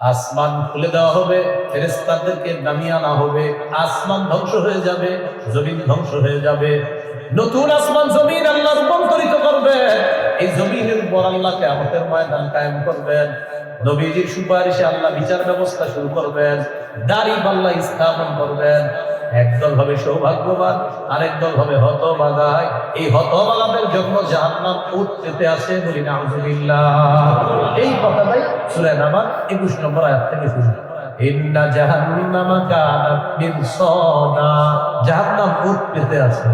আসমান খুলে দেওয়া হবে ফেরেস্তাদেরকে নামিয়ে আনা হবে, আসমান ধ্বংস হয়ে যাবে, জমিন ধ্বংস হয়ে যাবে। নতুন আসমান, জমিন আল্লাহ রূপান্তরিত করবে। এই জমিনের উপর আল্লাহকে আমাদের ময়দান কায়েম করবেন। নবীজির সুপারিশে আল্লাহ বিচার ব্যবস্থা শুরু করবেন। দাড়ি পাল্লা স্থাপন করবেন। একদল হবে সৌভাগ্যবান, আরেক দল হবে হতবাগায় এই হতবাগাদের জন্য জাহান্নাম উঠ পেতে আসে বলি নাউজুবিল্লাহ। এই কথাটাই সূরা নামাজ 21 নম্বর আয়াত থেকে শুরু। ইন্না জাহান্নামা কানাত মিরসাদা জাহান্নাম উঠ পেতে আছে।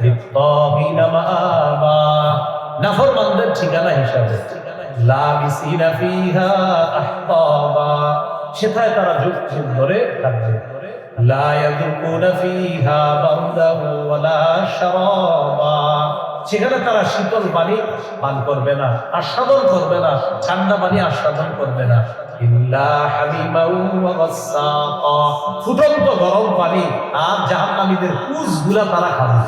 লিত্তাগিনা মাআবা। নাফরমানদের ঠিকানা হিসাবে। লাবিসিনা ফিহা আহতাবা। সেথায় তারা যুগ যুগ ধরে থাকবে লা ইয়াযুকুনা ফিহা বারদান ওয়ালা শারাবা সেখানে তারা শীতল পানি পান করবে না, আস্বাদন করবে না, ঠান্ডা পানি আস্বাদন করবে না। ফুটন্ত গরম পানি আর জাহান্নামীদের কুজগুলা তারা খাবে।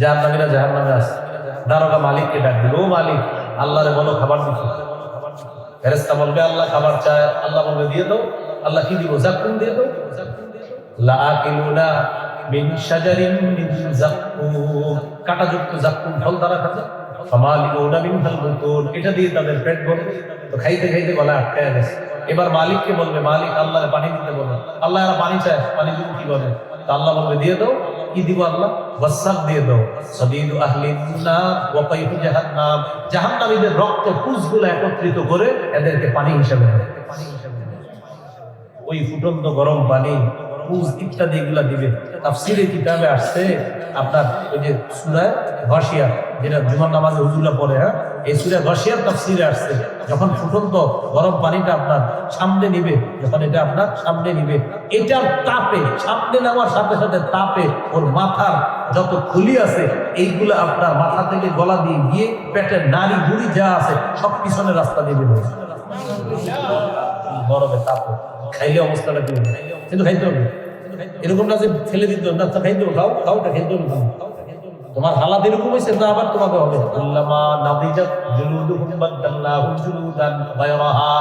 জাহান্নামীরা জাহান্নামে আছে দারোগা মালিককে ডাক দিল, ও মালিক, আল্লাহরে বলো খাবার দিতে ফেরেস্তা বলবে, আল্লাহ খাবার চায়, আল্লাহ বলবে, দিয়ে দাও। আল্লাহ কি দিব? জাকুম দিয়ে দাও। লাআকিলুনা মিন শাজারিন মিন জাক্কুম কাঁটাযুক্ত জাক্কুম ফল তারা খাবে ফামালিউনা মিনহাল বুতুন। এটা দিয়ে তাদের পেট ভরবে তো খাইতে খাইতে গলা আটকায় গেছে। এবার মালিককে বলবে, মালিক আল্লাহরে পানি দিতে বলবে আল্লাহ এরা পানি চায়, পানি দিতে কি বলে? তা আল্লাহ বলবে, দিয়ে দাও। কি দিব আল্লাহ? দিয়ে দাও। নার ওয়া কাইফু জাহান্নাম। জাহান্নামীদের রক্ত পুষগুলো একত্রিত করে এদেরকে পানি হিসাবে পানি হিসাবে ওই ফুটন্ত গরম পানি, পুজ ইত্যাদি এগুলা দিবে। তাফসিরে কিতাবে আসছে আপনার ওই যে সুরায় ঘষিয়া যেটা জুমার নামাজে হুজুরা পড়ে হ্যাঁ? এই সুরা ঘষিয়ার তাফসিরে আসছে, যখন ফুটন্ত গরম পানিটা আপনার সামনে নিবে, যখন এটা আপনার সামনে নিবে, এটার তাপে, সামনে নেওয়ার সাথে সাথে তাপে ওর মাথার যত খুলি আছে, এইগুলো আপনার মাথা থেকে গলা দিয়ে গিয়ে পেটের নারী গুড়ি যা আছে, সব পিছনে রাস্তা দিয়ে বের গরমে তাপে খাইলে অবস্থাটা কিন্তু খাইতে হবে। এরকম না যে ফেলে দিত না খাইতে খাও খাওটা খাইতে হবে। তোমার হালাত এরকম হয়েছে তা আবার তোমাকে হবে। আল্লামা নাদিজাত জুলুদুহুম বাদাল্লাহু জুলুদান গায়রাহা।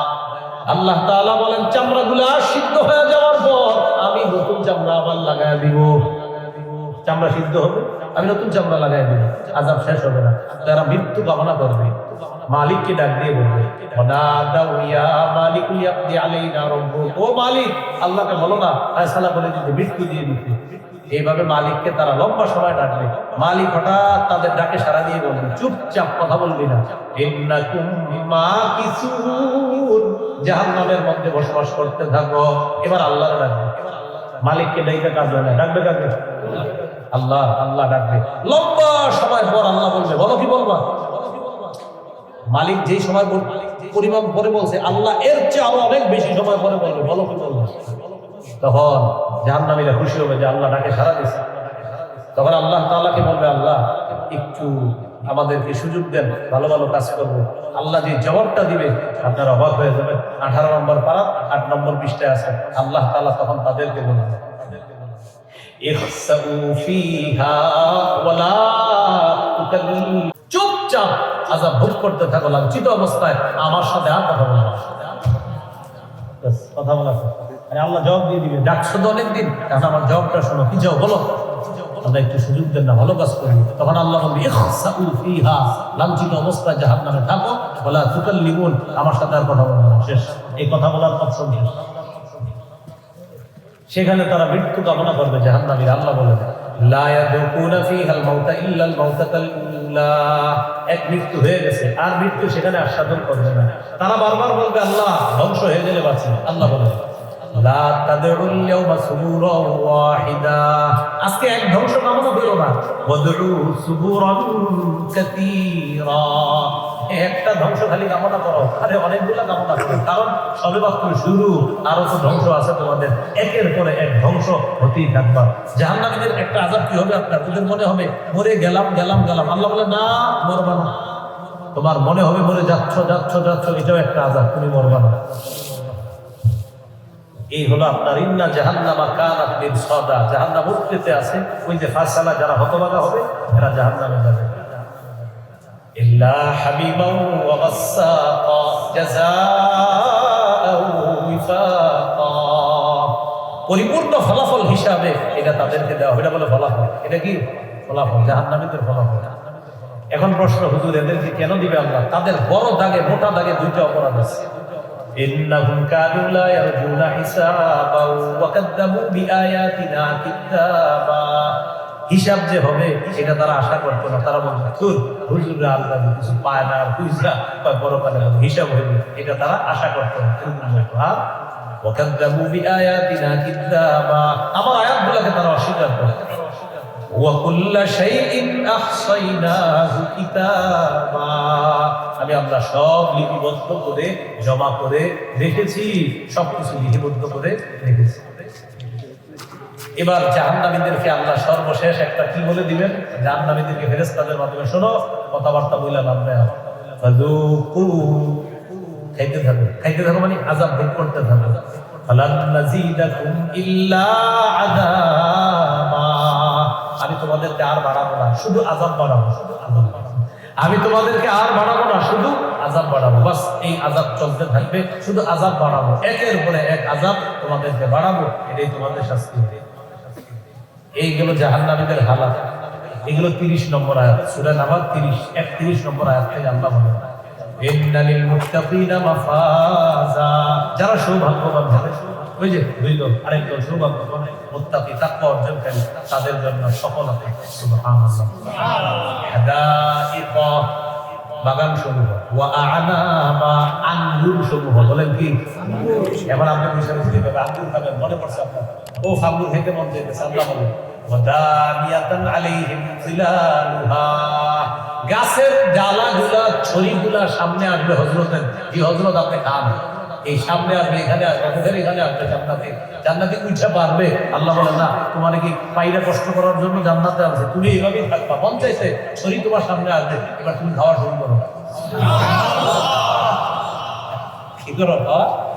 আল্লাহ তাআলা বলেন চামড়াগুলো সিদ্ধ হয়ে যাওয়ার পর আমি নতুন চামড়া আবার লাগায় দিব। চামড়া সিদ্ধ হবে? আমি নতুন চামড়া লাগাই দিব, আজাব শেষ হবে না। তারা মৃত্যু কামনা করবে, মালিককে ডাক দিয়ে বলবে "ওয়ানাদাউ ইয়া মালিকু ইয়াকদি আলাইনা রাব্বুক।" ও মালিক, আল্লাহকে বলো না, ফয়সালা করে দিতে, মৃত্যু দিয়ে দিতে। এইভাবে মালিককে তারা লম্বা সময় ডাকবে। মালিক হঠাৎ তাদের ডাকে সারা দিয়ে বলবে, চুপচাপ কথা বলবি না। মাকিসুন জাহান্নামের মধ্যে বসবাস করতে থাকো, এবার আল্লাহ ডাকবে মালিককে ডাইতে কাজ হয় না, ডাকবে কাজে আল্লাহ আল্লাহ ডাকবে। লম্বা সময় পর আল্লাহ বলবে, বলো কি বলবা? মালিক যেই সময় পরিমাণ পরে বলছে, আল্লাহ এর চেয়ে আরও অনেক বেশি সময় পরে বলবে, বলো কি বলব? তখন জাহান্নামীরা খুশি হবে যে আল্লাহ ডাকে সারা দিচ্ছে তখন আল্লাহ তাআলাকে বলবে, আল্লাহ, একটু আমাদেরকে সুযোগ দেন, ভালো ভালো কাজ করব। আল্লাহ যে জবাবটা দিবে, আপনার অবাক হয়ে যাবে আঠারো নম্বর পারা আট নম্বর পৃষ্ঠায় আছে। আল্লাহ তাআলা তখন তাদেরকে বলবে। চুপচাপ আজাব ভোগ করতে থাকো লাঞ্ছিত অবস্থায়। আমার সাথে আর কথা। ব্যাস, কথা বলা। আরে আল্লাহ জবাব দিয়ে দিবে। ডাকছো তো অনেকদিন এখন আমার জবাবটা শোনো। কি যাও বলো। আল্লাহ একটু সুযোগ দেন না ভালো কাজ করি। তখন আল্লাহ বলবে ইখসাউ ফিহা লাঞ্ছিত অবস্থায় জাহান্নামে থাকো। বলা তুকাল্লিমুন আমার সাথে আর কথা বলব শেষ। এই কথা বলার অপশন শেষ। সেখানে তারা মৃত্যু কামনা করবে, জাহান্নামীর আল্লাহ বলে লা ইয়াদুকুনা ফিহাল মাউতা ইল্লাল মাউতাতাল উলা। এক মৃত্যু হয়ে গেছে, আর মৃত্যু সেখানে আস্বাদন করবে না। তারা বারবার বলবে, আল্লাহ, ধ্বংস হয়ে গেলে বাঁচি। আল্লাহ ওয়াহিদা। আজকে এক ধ্বংস কামনা করো না। একটা ধ্বংস খালি কামনা করো। আরে অনেকগুলা কামনা করো। কারণ সবে মাত্র শুরু, আরও তো ধ্বংস আছে তোমাদের। একের পরে এক ধ্বংস হতেই থাকবা। জাহান্নামীদের একটা আজাব কি হবে আপনার? তোদের মনে হবে, মরে গেলাম গেলাম গেলাম। আল্লাহ বলে, না, মরবা না। তোমার মনে হবে, মরে যাচ্ছ যাচ্ছ যাচ্ছ। এটাও একটা আজাব তুমি মরবা না। এই হলো আপনার, ইন্না জাহান্নামা কানাত মিন সাদা। জাহান্নাম উঠতে আছে। ওই যে ফাসালা যারা হতবাগা হবে, এরা জাহান্নামে যাবে। إلا حبيبا وغساقا جزاء وفاقا পরিপূর্ণ ফলাফল হিসাবে এটা তাদেরকে দেওয়া এটা বলে ফলাফল এটা কি ফলাফল জাহান্নামীদের ফলাফল এখন প্রশ্ন হুজুর এদেরকে কেন দিবে আল্লাহ তাদের বড় দাগে মোটা দাগে দুইটা অপরাধ আছে إنهم كانوا لا يرجون حسابا وكذبوا بآياتنا كذابا হিসাব যে হবে সেটা তারা আশা করতো না। তারা বলতো খুব হুজুরা আল্লাহ কিছু পায় না খুঁজরা বা বড় পালে হিসাব হবে। এটা তারা আশা করতো না। আমার আয়াত গুলাকে তারা অস্বীকার করে। আমি আমরা সব লিপিবদ্ধ করে, জমা করে রেখেছি, সবকিছু লিপিবদ্ধ করে রেখেছি। এবার জাহান্নামীদেরকে আল্লাহ সর্বশেষ একটা কি বলে দিবেন? জাহান্নামীদেরকে ফেরেশতাদের মাধ্যমে শোনো কথাবার্তা বলে লাভ নেই ফাযুকু, খাইতে থাকো। খাইতে থাকো মানে আজাব ভোগ করতে থাকো। আমি তোমাদেরকে আর বাড়াবো না শুধু আজাব বাড়াবো শুধু আজাব বাড়াবো। আমি তোমাদেরকে আর বাড়াবো না শুধু আজাব বাড়াবো। বাস এই আজাব চলতে থাকবে শুধু আজাব বাড়াবো। একের পরে এক আজাব তোমাদেরকে বাড়াবো এটাই তোমাদের শাস্তি। এইগুলো জাহান্নামীদের হালাত। এগুলো তিরিশ নম্বর আয়াত। সুরা নামাজ তিরিশ, একত্রিশ নম্বর আয়াত থেকে আল্লাহ মাফাজা। যারা সৌভাগ্যবান হবে, ওই যে দুই দল, আরেক দল সৌভাগ্যবান, মুত্তাকি তাদের জন্য সফলতা বাগান সমূহ ওয়া আঙ্গুর সমূহ বলেন কি? এবার আপনি বুঝে বুঝতে পারবেন আঙ্গুর খাবেন মনে পড়ছে আপনার। ও ফাঙ্গুর খেতে মন চাইতেছে আলাইহিম জিলালুহা গাছের ডালাগুলা, ছড়িগুলা সামনে আসবে হজরতের কি হজরত আপনি খান। এই সামনে আসবে, এখানে আসবে ওদের এখানে আসবে জান্নাতে। জান্নাতে উঠে পারবে। আল্লাহ বলে, না, তোমার কি পাইরা কষ্ট করার জন্য জান্নাতে আছে? তুমি এইভাবেই থাকবা। মন চাইছে ছড়ি তোমার সামনে আসবে, এবার তুমি খাওয়া শুরু করো। কি করো খাওয়া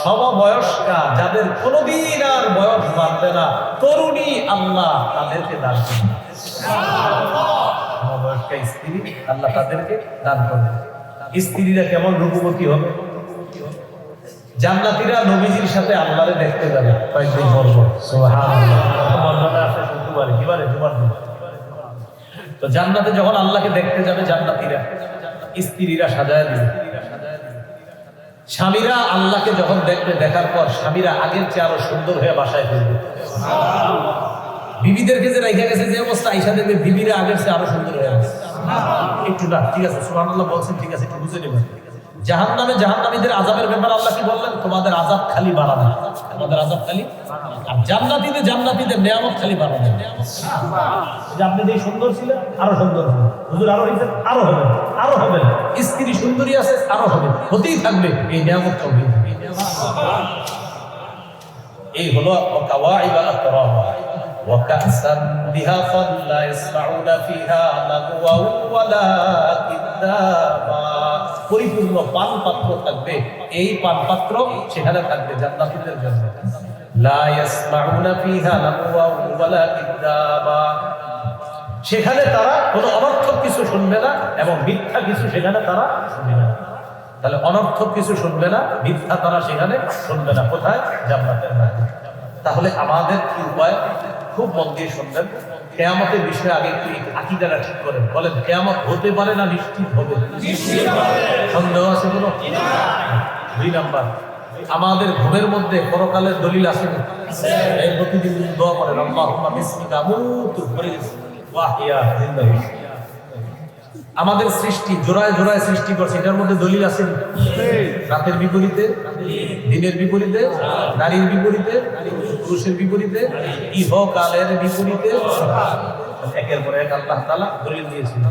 সমবয়স্কা যাদের কোনোদিন আর বয়স বাড়বে না, তরুণী আল্লাহ তাদেরকে দান সমবয়স্কা স্ত্রী আল্লাহ তাদেরকে দান করবে স্ত্রীরা কেমন রূপবতী হবে? জান্নাতীরা নবীজির সাথে আল্লাহরে দেখতে যাবে কয়েকদিন পর্ব শুক্রবারে কিবারে জুমার দিন। তো জান্নাতে যখন আল্লাহকে দেখতে যাবে জান্নাতীরা, স্ত্রীরা সাজায় দিবে। স্বামীরা আল্লাহকে যখন দেখবে, দেখার পর স্বামীরা আগের চেয়ে আরও সুন্দর হয়ে বাসায় ফিরবে। বিবিদেরকে যে রেখে গেছে, যে অবস্থা আইসা দেখবে বিবিরা আগের চেয়ে আরও সুন্দর হয়ে একটু না ঠিক আছে, সুবহানাল্লাহ বলছেন, ঠিক আছে, একটু বুঝে নেবেন। জাহান নামে জাহান নামীদের আজাবের ব্যাপার আল্লাহ কি বললেন? তোমাদের আজাব খালি বাড়াবে তোমাদের আজাব খালি আর জান্নাতীদের জান্নাতীদের খালি বাড়াবে যে আপনি সুন্দর ছিলেন, আরও সুন্দর হবেন হুজুর আরও হয়েছেন আরও হবেন আরো হবেন স্ত্রী সুন্দরী আছে আরো হবে হতেই থাকবে এই নিয়ামত চলবে এই হলো কাওয়াইবা আতরাবা وكأسا دهاقا لا يسمعون فيها لغوا ولا كذابا পরিপূর্ণ পান পাত্র থাকবে এই পান পাত্র সেখানে থাকবে জান্নাতীদের জন্য লা ইয়াসমাউনা ফিহা লাগওয়া ওয়ালা কিযাবা সেখানে তারা কোনো অনর্থক কিছু শুনবে না এবং মিথ্যা কিছু সেখানে তারা শুনবে না। তাহলে অনর্থক কিছু শুনবে না মিথ্যা তারা সেখানে শুনবে না। কোথায়? জান্নাতের মধ্যে তাহলে আমাদের কি উপায়? খুব মন দিয়ে শুনবেন। কেয়ামতের বিষয়ে আগে একটু এই আকিদাটা ঠিক করেন। বলেন কেয়ামত হতে পারে না নিশ্চিত হবে? সন্দেহ আছে কোনো? দুই নাম্বার আমাদের ঘুমের মধ্যে পরকালের দলিল আছে না? প্রতিদিন দোয়া করেন আমুতু করে গেছি। আমাদের সৃষ্টি, জোড়ায় জোড়ায় সৃষ্টি করছে। এটার মধ্যে দলিল আছে? রাতের বিপরীতে, দিনের বিপরীতে, নারীর বিপরীতে, পুরুষের বিপরীতে বিপরীতে। একের পরে এক আল্লাহ তালা দলিল দিয়েছিল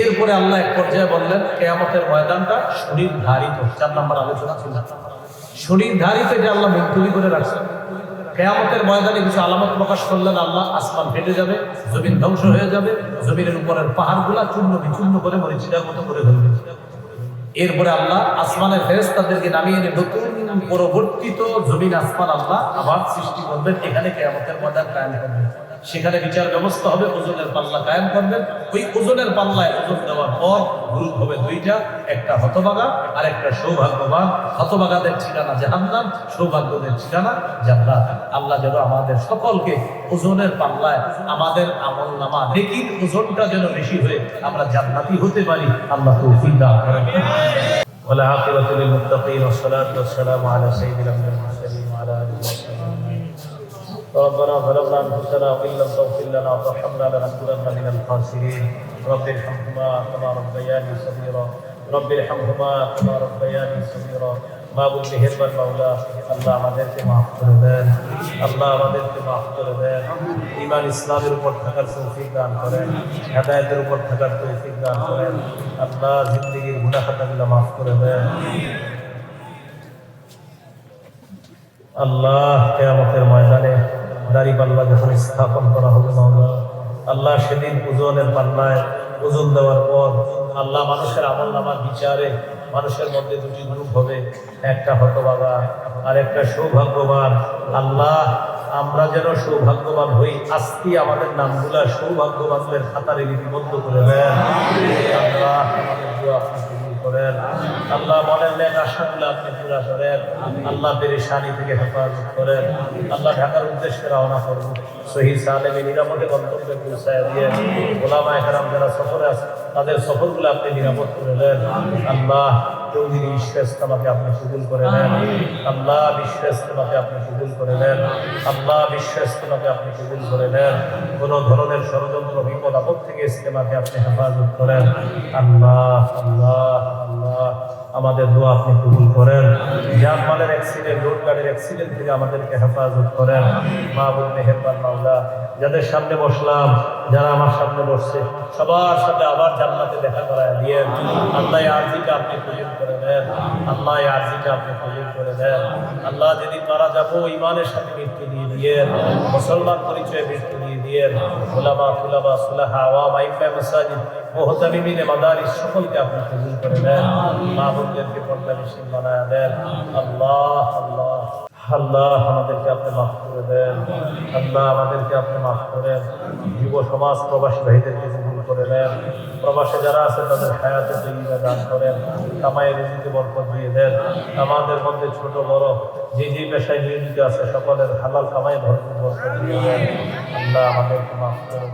এরপরে আল্লাহ এক পর্যায়ে বললেন, কেয়ামতের ময়দানটা শরীর ধারিত চার নাম্বার আলোচনা ছিল। শরীর ধারিত এটা আল্লাহ মুক্তবি করে রাখছেন। কেয়ামতের ময়দানে কিছু আলামত প্রকাশ করলেন আল্লাহ আসমান ফেটে যাবে, জমিন ধ্বংস হয়ে যাবে, জমিনের উপরের পাহাড়গুলা চূর্ণ বিচূর্ণ করে মরিচিটার মতো করে ফেলবে এরপরে আল্লাহ আসমানের ফেরেস্তাদেরকে নামিয়ে এনে নতুন পরবর্তীত জমিন, আসমান আল্লাহ আবার সৃষ্টি করবেন। এখানে কেয়ামতের ময়দান কায়াম করবেন সেখানে বিচার ব্যবস্থা হবে ওজনের পাল্লা কায়েম করবেন ওই ওজনের পাল্লায় ওজন দেওয়ার পর গ্রুপ হবে দুইটা একটা হতবাগা আর একটা সৌভাগ্যবান হতবাগাদের ঠিকানা জাহান্নাম সৌভাগ্যদের ঠিকানা জান্নাত আল্লাহ যেন আমাদের সকলকে ওজনের পাল্লায় আমাদের আমল নামা নেকির ওজনটা যেন বেশি হয়ে আমরা জান্নাতি হতে পারি আল্লাহ তৌফিক দান করেন والعاقبة للمتقين والصلاة والسلام على سيد الأنبياء والمرسلين وعلى آله وصحبه أجمعين ربنا ظلمنا أنفسنا وإن لم تغفر لنا وترحمنا لنكونن من الخاسرين رب ارحمهما كما ربياني صغيرا رب ارحمهما كما ربياني صغيرا মাহবুব মেহেরবান মাওলা আল্লাহ আমাদেরকে মাফ করে দেন আল্লাহ আমাদেরকে মাফ করে দেন ইমান ইসলামের উপর থাকার তৌফিক দান করেন হেদায়তের উপর থাকার তৌফিক দান করেন আল্লাহ জিন্দগির গুণা খাতাগুলো মাফ করে দেন আল্লাহ কেয়ামতের ময়দানে দাড়ি পাল্লা যখন স্থাপন করা হবে মাওলা আল্লাহ সেদিন ওজনের পাল্লায় ওজন দেওয়ার পর আল্লাহ মানুষের আমল নামার বিচারে মানুষের মধ্যে দুটি গ্রুপ হবে, একটা হতবাগা আর একটা সৌভাগ্যবান। আল্লাহ, আমরা যেন সৌভাগ্যবান হই, আজকে আমাদের নামগুলা সৌভাগ্যবানদের খাতারে লিপিবদ্ধ করে দেন। আল্লাহ, আমাদের করেন। আল্লাহ মনের নেক আশাগুলো আপনি পুরা করেন আল্লাহ পেরেশানি থেকে হেফাজত করেন। আল্লাহ ঢাকার উদ্দেশ্যে রওনা করব সহি সালেমে নিরাপদে গন্তব্যে পৌঁছায় দিয়ে ওলামা এখানে যারা সফরে আছে, তাদের সফরগুলো আপনি নিরাপদ করে দেন আল্লাহ চৌধুরী বিশ্বাস্তমাকে আপনি কবুল করে নেন। আল্লাহ বিশ্বাস্তমাকে আপনি কবুল করে নেন। আল্লাহ বিশ্বাস্তমাকে আপনি কবুল করে নেন। কোন ধরনের ষড়যন্ত্র বিপদ আপদ থেকে ইস্তেমাকে আপনি হেফাজত করেন। আল্লাহ আল্লাহ আল্লাহ। আমাদের দোয়া আপনি কবুল করেন। যার মালের অ্যাক্সিডেন্ট রোড গাড়ির অ্যাক্সিডেন্ট থেকে আমাদেরকে হেফাজত করেন। মা বোন, মেহেরবান মাওলা, যাদের সামনে বসলাম, যারা আমার সামনে বসছে, সবার সাথে আবার জান্নাতে দেখা করায় দিয়ে। আল্লাহ এই আর্জিটা আপনি কবুল করে দেন। আল্লাহ এই আর্জিটা আপনি কবুল করে দেন। আল্লাহ যদি মারা যাব ইমানের সাথে মৃত্যু দিয়ে দিয়ে। মুসলমান পরিচয়ে মৃত্যু দিয়ে ওলামা ফুলামা সুলাহা আওয়াম আইফা মাসাজিদ মোহতামিমিনে মাদারিস সকলকে আপনি কবুল করে দেন মা বোনদেরকে পর্দা বানায় দেন। আল্লাহ আল্লাহ আল্লাহ আমাদেরকে আপনি মাফ করে দেন। আল্লাহ আমাদেরকে আপনি মাফ করেন। যুব সমাজ প্রবাসী ভাইদেরকে কবুল করে দেন প্রবাসে যারা আছেন, তাদের হায়াতে তৈরিরা দান করেন, কামাই রুজিতে বরকত দিয়ে দেন। আমাদের মধ্যে ছোট, বড়, যে যে পেশায় নিয়োজিত আছে, সকলের হালাল কামাই ভরপুর বরকত দিয়ে দেন। আল্লাহ আমাদেরকে মাফ করে